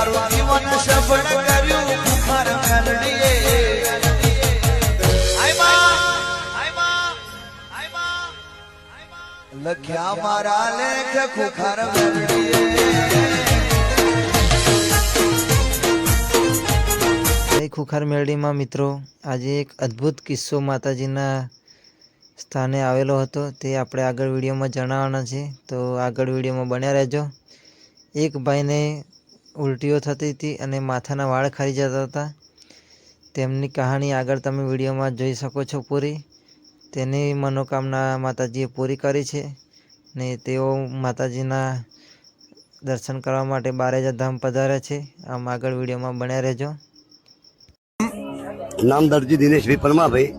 મારું લખ્યા મારા લેખ ખુખાર મેળવીએ ખુખાર મેળડીમાં મિત્રો, આજે એક અદ્ભુત કિસ્સો માતાજીના સ્થાને આવેલો હતો, તે આપણે આગળ વિડીયોમાં જણાવવાના છે. તો આગળ વિડીયોમાં બન્યા રહેજો. એક ભાઈને ઉલટીઓ થતી હતી અને માથાના વાળ ખરી જતા હતા. તેમની કહાણી આગળ તમે વિડીયોમાં જોઈ શકો છો પૂરી. તેની મનોકામના માતાજીએ પૂરી કરી છે ને તેઓ માતાજીના દર્શન કરવા માટે બારેજા ધામ પધારે છે. આમ આગળ વિડીયોમાં બન્યા રહેજો. નામ દરજી દિનેશભાઈ પરમાભાઈ.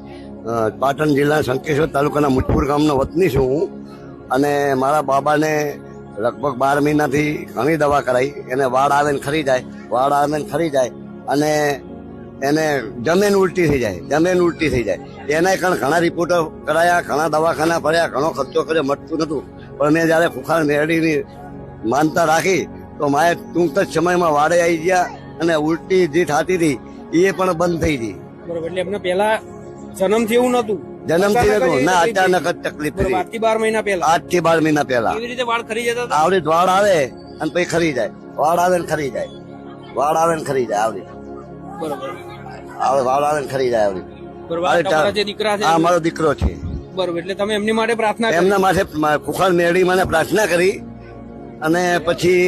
પાટણ જિલ્લા શંકેશ્વર તાલુકાના મુજપુર ગામનો વતની છું હું. અને મારા બાબાને લગભગ બાર મહિનાથી ઘણી દવા કરાઈ. એને વાળ આવે ને ખરી જાય, વાળ આવે ને ખરી જાય અને એને જમીન ઉલટી થઈ જાય, જમીન ઉલટી થઈ જાય. એના કારણ ઘણા રિપોર્ટો કરાયા, ઘણા દવાખાના ફર્યા ઘણો ખર્ચો કર્યો, મટતું નતું પણ મેં જ્યારે ખુખાર મેળવીની માનતા રાખી, તો મારે ટૂંક જ સમયમાં વાડે આવી ગયા અને ઉલટી જે થતી હતી, એ પણ બંધ થઈ ગઈ. બરોબર, એટલે એમને પહેલા જન્મથી એવું નતું જન્મથી એવી ના અચાનક જ તકલીફ થઈ. આજથી બાર મહિના પહેલા. આજથી બાર મહિના પહેલા. એવી રીતે વાળ ખરી જતા આવડી વાળ આવે અને પછી ખરી જાય. વાળ આવે ને ખરી જાય. વાળ આવે ને ખરી જાય આવડી. બરોબર. વાળ આવે ને ખરી જાય આવડી. આ મારો દીકરો છે. બરોબર એટલે તમે એમની માટે પ્રાર્થના એમના માટે કુખાર મેળી મને પ્રાર્થના કરી. અને પછી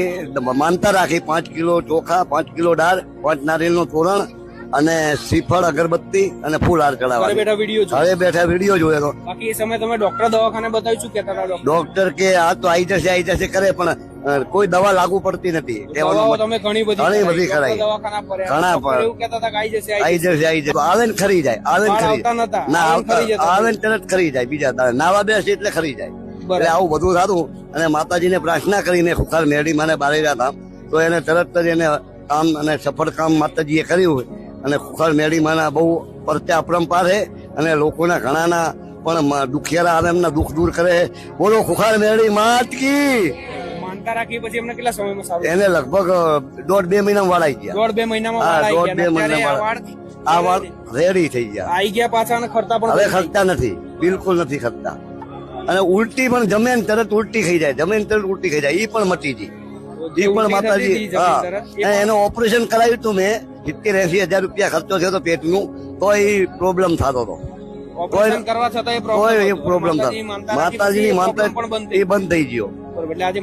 માનતા રાખી પાંચ કિલો ચોખા પાંચ કિલો દાળ પાંચ નારિયેળનું તોરણ અને શ્રીફળ અગરબત્તી અને ફૂલ હાર ઘરે ચડાવવા બેઠા વીડિયો હવે બેઠા વીડિયો જોયેલો બાકી એ સમય તમે ડોક્ટર દવાખાને બતાવી શું કહેતા હતા ડોક્ટર કે આ તો આવી જશે આવી જશે કરે પણ કોઈ દવા લાગુ પડતી નથી. તમે ઘણી બધી ઘણી બધી કરાઈ. ઘણા પર- આવી જશે આવી જશે. આવી ને ખરી જાય આવે ને ખરી ના આવતા આવે ને તરત ખરી જાય બીજા નાવા બેસે એટલે ખરી જાય. એટલે આવું બધું સારું અને માતાજીને પ્રાર્થના કરીને ખુખાર મેળી મને બારે હતા. તો એને તરત જ એને કામ અને સફળ કામ માતાજીએ કર્યું. અને ખુખાર મેળીમાંના બહુ પરત્યા અપરંપાર છે અને લોકોના ઘણાના પણ દુખિયારા આવે એમના દુઃખ દૂર કરે બોલો ખુખાર મેળી માત કી! એને લગભગ દોઢ બે મહિના વાળાઈ ગયા. દોઢ બે મહિનામાં દોઢ બે મહિના આ વાળ રેડી થઈ ગયા. આવી ગયા પાછા અને ખરતા પણ હવે બંધ ખર્ચતા નથી. બિલકુલ નથી ખર્ચતા અને ઉલટી પણ જમે તરત ઉલટી થઈ જાય. જમે તરત ઉલટી થઈ જાય. એ પણ મટી ગઈ એ પણ માતાજી હા. એનું ઓપરેશન કરાવ્યું હતું મેં સિત્તેર એસી હજાર રૂપિયા ખર્ચો થયો હતો પેટનું તો એ પ્રોબ્લેમ થતો હતો. ઓપરેશન કરવા છતાં એ કોઈ પ્રોબ્લેમ પ્રોબ્લેમ થતો. માતાજીની માનતા એ બંધ થઈ ગયો. બરોબર એટલે આજે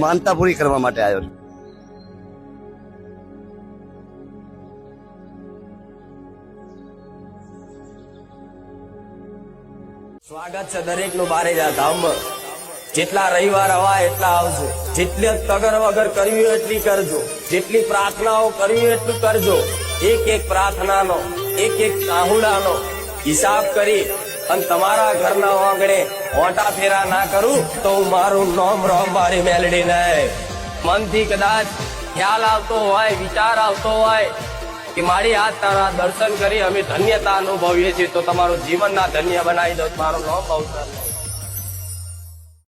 માનતા પૂરી કરવા માટે આવ્યો. છું. સ્વાગત છે દરેકનું બારેજા ધામમાં જેટલા રવિવાર હવા એટલા આવજો. જેટલી તગર વગર કરવી એટલી કરજો. જેટલી પ્રાર્થનાઓ કરવી એટલું કરજો. એક એક પ્રાર્થનાનો, એક એક ચાહુડાનો હિસાબ કરી અને તમારા ઘરના આંગણે ઓટા ફેરા ના કરું તો હું મારું નોમ રોમ મારી મેલડી નહીં મનથી કદાચ ખ્યાલ આવતો હોય, વિચાર આવતો હોય કે મારી આ તારા દર્શન કરી અમે ધન્યતા અનુભવીએ છીએ, તો તમારું જીવન ના ધન્ય બનાવી દો. મારું નોમ બહુ